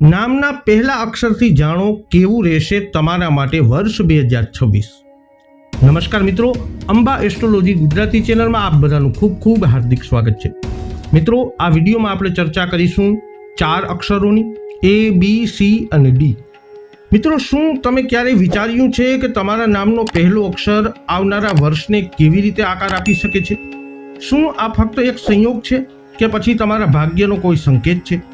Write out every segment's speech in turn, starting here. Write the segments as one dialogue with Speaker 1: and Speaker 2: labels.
Speaker 1: નામના પહેલા અક્ષરથી જાણો કેવું રહેશે તમારા માટે વર્ષ બે હજાર છવ્વીસ. નમસ્કાર મિત્રો, અંબા એસ્ટ્રોલોજી ગુજરાતી ચેનલમાં આપ બધાનું ખૂબ ખૂબ હાર્દિક સ્વાગત છે. મિત્રો, આ વિડીયોમાં આપણે ચર્ચા કરીશું ચાર અક્ષરોની એ બી સી અને ડી મિત્રો, શું તમે ક્યારેય વિચાર્યું છે કે તમારા નામનો પહેલો અક્ષર આવનારા વર્ષને કેવી રીતે આકાર આપી શકે છે? શું આ ફક્ત એક સંયોગ છે કે પછી તમારા ભાગ્યનો કોઈ સંકેત છે?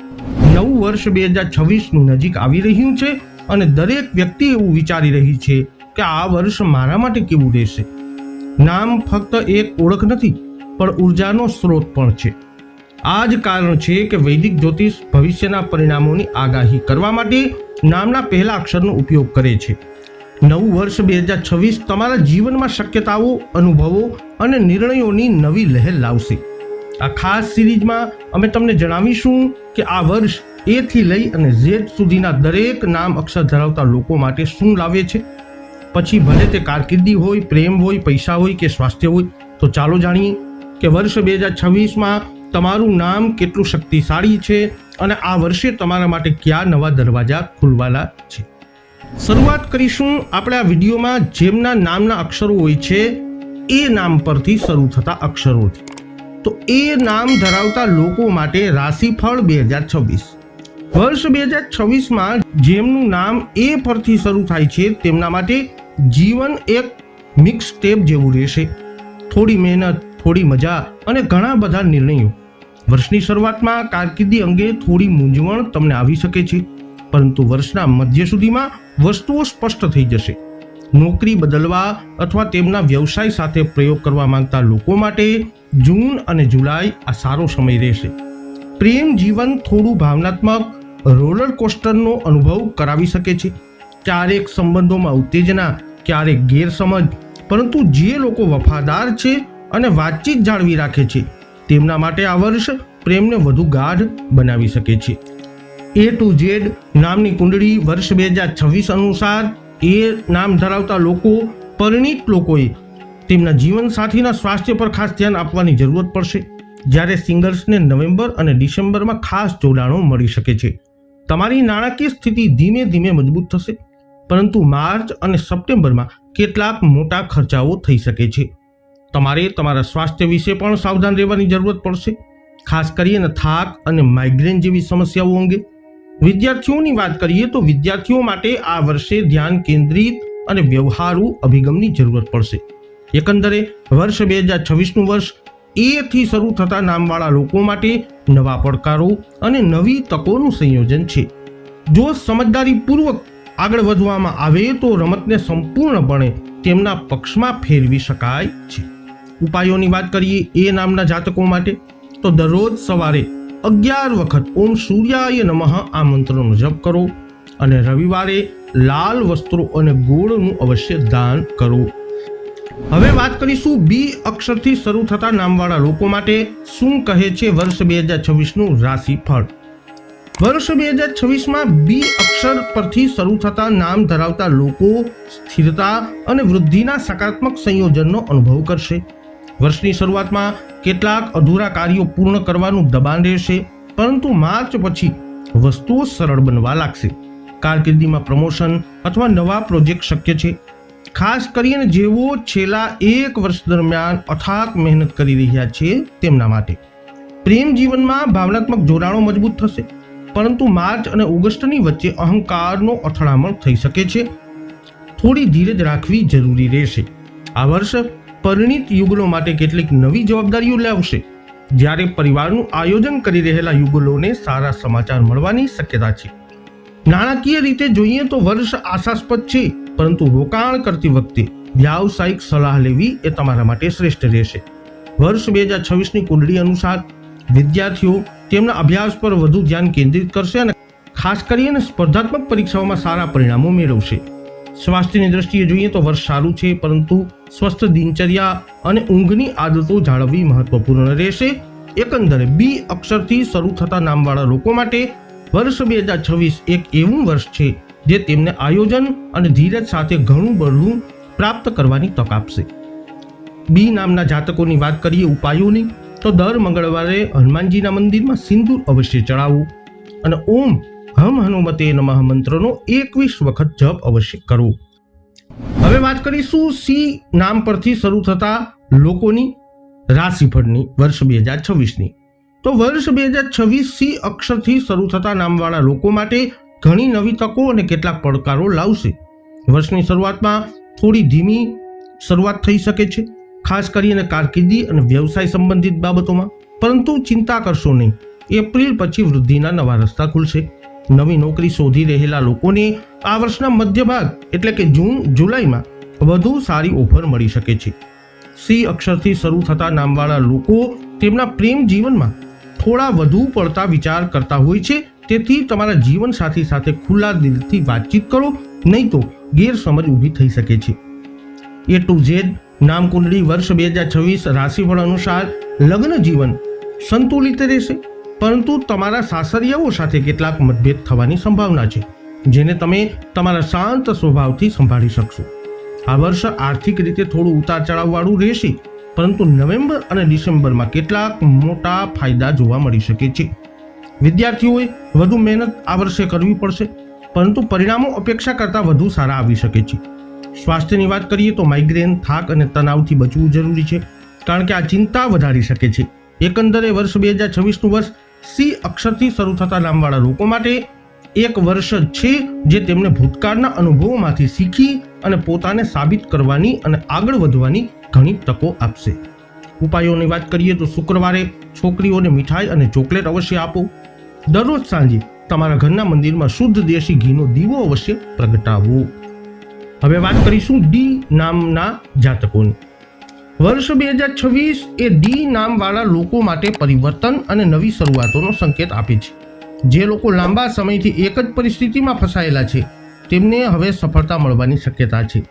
Speaker 1: નવું વર્ષ બે હજાર છવ્વીસનું નજીક આવી રહ્યું છે અને દરેક વ્યક્તિ એવું વિચારી રહી છે કે આ વર્ષ મારા માટે કેવું રહેશે. નામ ફક્ત એક ઓળખ નથી, પણ ઉર્જાનો સ્ત્રોત પણ છે. આ જ કારણ છે કે વૈદિક જ્યોતિષ ભવિષ્યના પરિણામોની આગાહી કરવા માટે નામના પહેલા અક્ષરનો ઉપયોગ કરે છે. નવું વર્ષ બે હજાર છવ્વીસ તમારા જીવનમાં શક્યતાઓ, અનુભવો અને નિર્ણયોની નવી લહેર લાવશે. આ ખાસ સિરીઝમાં અમે તમને જણાવીશું કે આ વર્ષ એ થી લઈ અને ઝેડ સુધીના દરેક નામ અક્ષર ધરાવતા લોકો માટે શું લાવે છે? પછી ભલે તે કારકિર્દી હોય, પ્રેમ હોય, પૈસા હોય કે સ્વાસ્થ્ય હોય, તો ચાલો જાણીએ કે વર્ષ બે હજાર છવ્વીસમાં તમારું નામ કેટલું શક્તિશાળી છે અને આ વર્ષે તમારા માટે કયા નવા દરવાજા ખુલવાના છે? શરૂઆત કરીશું આપણે આ વિડીયોમાં જેમના નામના અક્ષરો હોય છે, એ નામ પરથી શરૂ થતા અક્ષરોથી. તો એ નામ ધરાવતા લોકો માટે રાશિફળ બે હજાર છવ્વીસ. વર્ષ બે હજાર છવ્વીસમાં જેમનું નામ એ પરથી શરૂ થાય છે, તેમના માટે જીવન એક મિક્સ સ્ટેપ જેવું રહેશે. થોડી મહેનત, થોડી મજા અને ઘણા બધા નિર્ણયો. વર્ષની શરૂઆતમાં કારકિર્દી અંગે થોડી મૂંઝવણ તમને આવી શકે છે, પરંતુ વર્ષના મધ્ય સુધીમાં વસ્તુઓ સ્પષ્ટ થઈ જશે. નોકરી બદલવા અથવા તેમના વ્યવસાય સાથે પ્રયોગ કરવા માંગતા લોકો માટે જૂન અને જુલાઈ આ સારો સમય રહેશે. પ્રેમ જીવન થોડું ભાવનાત્મક રોલર કોસ્ટરનો અનુભવ કરાવી શકે છે. ક્યારેક સંબંધોમાં ઉત્તેજના, ક્યારેક ગેરસમજ, પરંતુ જે લોકો વફાદાર છે અને વાતચીત જાળવી રાખે છે, તેમના માટે આ વર્ષ પ્રેમને વધુ ગાઢ બનાવી શકે છે. એ ટુ ઝેડ નામની કુંડળી વર્ષ બે હજાર છવ્વીસ અનુસાર એ નામ ધરાવતા લોકો, પરિણીત લોકોએ તેમના જીવનસાથીના સ્વાસ્થ્ય પર ખાસ ધ્યાન આપવાની જરૂરત પડશે. જ્યારે સિંગલ્સને નવેમ્બર અને ડિસેમ્બરમાં ખાસ જોડાણો મળી શકે છે. તમારી નાણાકીય સ્થિતિ ધીમે ધીમે મજબૂત થશે. પરંતુ માર્ચ અને સપ્ટેમ્બરમાં કેટલાક મોટા ખર્ચાઓ થઈ શકે છે. તમારે તમારા સ્વાસ્થ્ય વિશે પણ સાવધાન રહેવાની જરૂરત પડશે. ખાસ કરીને થાક અને માઇગ્રેન જેવી સમસ્યાઓ અંગે. વિદ્યાર્થીઓની વાત કરીએ તો વિદ્યાર્થીઓ માટે આ વર્ષે ધ્યાન કેન્દ્રિત અને વ્યવહારુ અભિગમની જરૂરત પડશે. એકંદરે વર્ષ બે હજાર છવ્વીસનું વર્ષ એથી શરૂ થતા નામવાળા લોકો માટે નવા પડકારો અને નવી તકોનું સંયોજન છે. જો સમજદારીપૂર્વક આગળ વધવામાં આવે તો રમતને સંપૂર્ણપણે તેમના પક્ષમાં ફેરવી શકાય છે. ઉપાયોની વાત કરીએ એ નામના જાતકો માટે, તો દરરોજ સવારે અગિયાર વખત ઓમ સૂર્યાય નમઃ આ મંત્રનો જપ કરો અને રવિવારે લાલ વસ્ત્રો અને ગોળનું અવશ્ય દાન કરો. હવે વાત કરીશું બી અક્ષરથી શરૂ થતા નામવાળા લોકો માટે શું કહે છે વર્ષ બે હજાર છવ્વીસનું રાશિફળ? વર્ષ બે હજાર છવ્વીસમાં બી અક્ષર પરથી શરૂ થતા નામ ધરાવતા લોકો સ્થિરતા અને વૃદ્ધિના સકારાત્મક સંયોજનનો અનુભવ કરશે. વર્ષની શરૂઆતમાં કેટલાક અધૂરા કાર્યો પૂર્ણ કરવાનું દબાણ રહેશે, પરંતુ માર્ચ પછી વસ્તુઓ સરળ બનવા લાગશે. કારકિર્દીમાં પ્રમોશન અથવા નવા પ્રોજેક્ટ શક્ય છે. ખાસ કરીને જેઓ છેલ્લા એક વર્ષ દરમિયાન અથાક મહેનત કરી રહ્યા છે તેમના માટે. પ્રેમ જીવનમાં ભાવનાત્મક જોડાણો મજબૂત થશે, પરંતુ માર્ચ અને ઓગસ્ટની વચ્ચે અહંકારનો અથડામણ થઈ શકે છે. થોડી ધીરજ રાખવી જરૂરી રહેશે. આ વર્ષ પરિણિત યુગલો માટે કેટલીક નવી જવાબદારીઓ લાવશે. જ્યારે પરિવારનું આયોજન કરી રહેલા યુગલોને સારા સમાચાર મળવાની શક્યતા છે. નાણાકીય રીતે જોઈએ તો વર્ષ આશાસ્પદ છે. પરંતુ રોકાણ કરતી વખતે વ્યાવસાયિક સલાહ લેવી એ તમારા માટે શ્રેષ્ઠ રહેશે. વર્ષ બે હજાર છવ્વીસની કુંડળી અનુસાર વિદ્યાર્થીઓ તેમના અભ્યાસ પર વધુ ધ્યાન કેન્દ્રિત કરશે અને ખાસ કરીને સ્પર્ધાત્મક પરીક્ષાઓમાં સારા પરિણામો મેળવશે. સ્વાસ્થ્યની દ્રષ્ટિએ જોઈએ તો વર્ષ સારું છે, પરંતુ સ્વસ્થ દિનચર્યા અને ઊંઘની આદતો જાળવવી મહત્વપૂર્ણ રહેશે. એકંદરે બી અક્ષરથી શરૂ થતા નામવાળા લોકો માટે વર્ષ બે હજાર છવ્વીસ એક એવું વર્ષ છે જે તેમને આયોજન અને ધીરજ સાથે ઘણું બળવું પ્રાપ્ત કરવાની તક આપશે. બી નામના જાતકોની વાત કરીએ ઉપાયોની, તો દર મંગળવારે હનુમાનજીના મંદિરમાં સિંદૂર અવશ્ય ચડાવવું અને ઓમ હમ હનુમતે નમઃ મંત્રનો એકવીસ વખત જપ અવશ્ય કરવો. હવે વાત કરીશું સી નામ પરથી શરૂ થતા લોકોની રાશિફળની, વર્ષ બે હજાર છવ્વીસની. તો વર્ષ બે હજાર છવ્વીસ સી અક્ષરથી શરૂ થતા નામવાળા લોકો માટે ઘણી નવી તકો અને કેટલાક પડકારો લાવશે. વર્ષની શરૂઆતમાં થોડી ધીમી શરૂઆત થઈ શકે છે, ખાસ કરીને કારકિર્દી અને વ્યવસાય સંબંધિત બાબતોમાં. પરંતુ ચિંતા કરશો નહીં, એપ્રિલ પછી વૃદ્ધિના નવા રસ્તા ખુલશે. નવી નોકરી શોધી રહેલા લોકોને આ વર્ષના મધ્ય ભાગ એટલે કે જૂન, જુલાઈમાં વધુ સારી ઓફર મળી શકે છે. સી અક્ષરથી શરૂ થતા નામવાળા લોકો તેમના પ્રેમ જીવનમાં થોડા વધુ પડતા વિચાર કરતા હોય છે તેથી તમારા જીવનસાથી સાથે ખુલ્લા દિલથી વાતચીત કરો, નહીં તો ગેરસમજ ઊભી થઈ શકે છે. એ ટુ ઝેડ નામ કુંડળી વર્ષ બે હજાર છવ્વીસ રાશિફળ અનુસાર લગ્ન જીવન સંતુલિત રહેશે, પરંતુ તમારા સાસરિયાઓ સાથે કેટલાક મતભેદ થવાની સંભાવના છે, જેને તમે તમારા શાંત સ્વભાવથી સંભાળી શકશો. આ વર્ષ આર્થિક રીતે થોડું ઉતાર ચઢાવવાળું રહેશે, પરંતુ નવેમ્બર અને ડિસેમ્બરમાં કેટલાક મોટા ફાયદા જોવા મળી શકે છે. વિદ્યાર્થીઓએ વધુ મહેનત આ વર્ષે કરવી પડશે, પરંતુ પરિણામો અપેક્ષા કરતાં વધુ સારા આવી શકે છે. સ્વાસ્થ્યની વાત કરીએ તો માઇગ્રેન થાક અને તણાવથી બચવું જરૂરી છે, કારણ કે આ ચિંતા વધારી શકે છે. એકંદરે વર્ષ બે હજાર છવ્વીસનું વર્ષ સી અક્ષરથી શરૂ થતા નામવાળા લોકો માટે એક વર્ષ છે જે તેમને ભૂતકાળના અનુભવોમાંથી શીખી અને પોતાને સાબિત કરવાની અને આગળ વધવાની ઘણી તકો આપશે. ઉપાયોની વાત કરીએ તો શુક્રવારે છોકરીઓને મીઠાઈ અને ચોકલેટ અવશ્ય આપો. દરરોજ સાંજે તમારા ઘરના મંદિરમાં શુદ્ધ દેશી ઘીનો દીવો અવશ્ય પ્રગટાવો. હવે વાત કરીશું ડી નામના જાતકોની. વર્ષ બે હજાર છવ્વીસ એ ડી નામવાળા લોકો માટે પરિવર્તન અને નવી શરૂઆતોનો સંકેત આપે છે. જે લોકો લાંબા સમયથી એક જ પરિસ્થિતિમાં ફસાયેલા છે, તેમને હવે સફળતા મળવાની શક્યતા છે.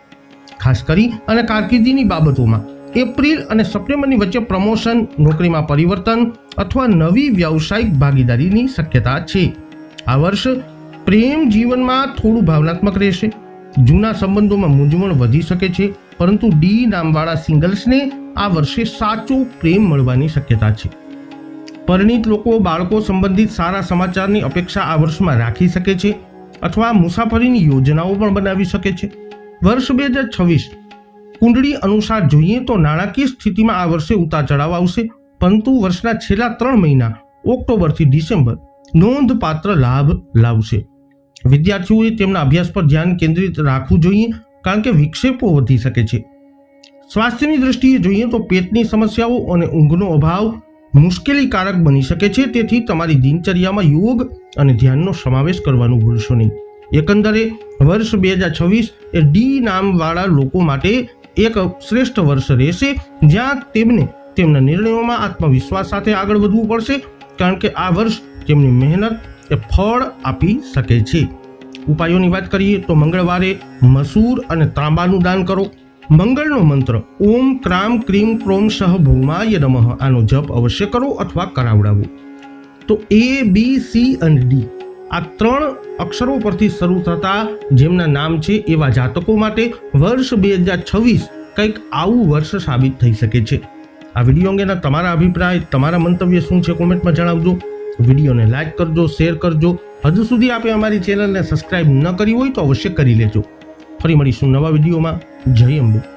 Speaker 1: ખાસ કરી અને કારકિર્દીની બાબતોમાં. એપ્રિલ અને સપ્ટેમ્બરની વચ્ચે પ્રમોશન, નોકરીમાં પરિવર્તન અથવા નવી વ્યવસાયિક ભાગીદારીની શક્યતા છે. આ વર્ષ પ્રેમ જીવનમાં થોડું ભાવનાત્મક રહેશે. જૂના સંબંધોમાં મૂંઝવણ વધી શકે છે, પરંતુ ડી નામવાળા સિંગલ્સને આ વર્ષે સાચો પ્રેમ મળવાની શક્યતા છે. પરિણીત લોકો બાળકો સંબંધિત સારા સમાચારની અપેક્ષા આ વર્ષમાં રાખી શકે છે અથવા મુસાફરીની યોજનાઓ પણ બનાવી શકે છે. વર્ષ બે હજાર છવ્વીસ કુંડળી અનુસાર જોઈએ તો નાણાકીય સ્થિતિમાં આ વર્ષે ઉતાર ચઢાવ આવશે. પરંતુ વર્ષના છેલ્લા ત્રણ મહિના, ઓક્ટોબરથી ડિસેમ્બર, નોંધપાત્ર લાભ લાવશે. વિદ્યાર્થીઓએ તેમના અભ્યાસ પર ધ્યાન કેન્દ્રિત રાખવું જોઈએ, કારણ કે વિક્ષેપો વધી શકે છે. સ્વાસ્થ્યની દ્રષ્ટિએ જોઈએ તો પેટની સમસ્યાઓ અને ઊંઘનો અભાવ મુશ્કેલીકારક બની શકે છે, તેથી તમારી દિનચર્યામાં યોગ અને ધ્યાનનો સમાવેશ કરવાનું ભૂલશો નહીં. એકંદરે, વર્ષ બે હજાર છવ્વીસ એ ડી નામવાળા લોકો માટે એક શ્રેષ્ઠ વર્ષ રહેશે, જ્યાં તેમને તેમના નિર્ણયોમાં આત્મવિશ્વાસ સાથે આગળ વધવું પડશે, કારણ કે આ વર્ષ તેમની મહેનત એ ફળ આપી શકે છે. ઉપાયોની વાત કરીએ તો મંગળવારે મસૂર અને તાંબાનું દાન કરો. મંગળનો મંત્ર, ઓમ ક્રામ ક્રીમ ક્રોમ સહ ભૌમાય નમઃ, આનો જપ અવશ્ય કરો અથવા કરાવડાવો. તો એ બી સી અને ડી આ ત્રણ અક્ષરો પરથી શરૂ થતા જેમના નામ છે એવા જાતકો માટે વર્ષ બે હજાર છવ્વીસ કંઈક આવું વર્ષ સાબિત થઈ શકે છે. આ વીડિયો અંગેના તમારા અભિપ્રાય, તમારા મંતવ્ય શું છે કોમેન્ટમાં જણાવજો. વિડીયોને લાઇક કરજો, શેર કરજો. હજુ સુધી આપે અમારી ચેનલને સબસ્ક્રાઇબ ન કરી હોય તો અવશ્ય કરી લેજો. ફરી મળીશું નવા વિડીયોમાં. જય અંબે.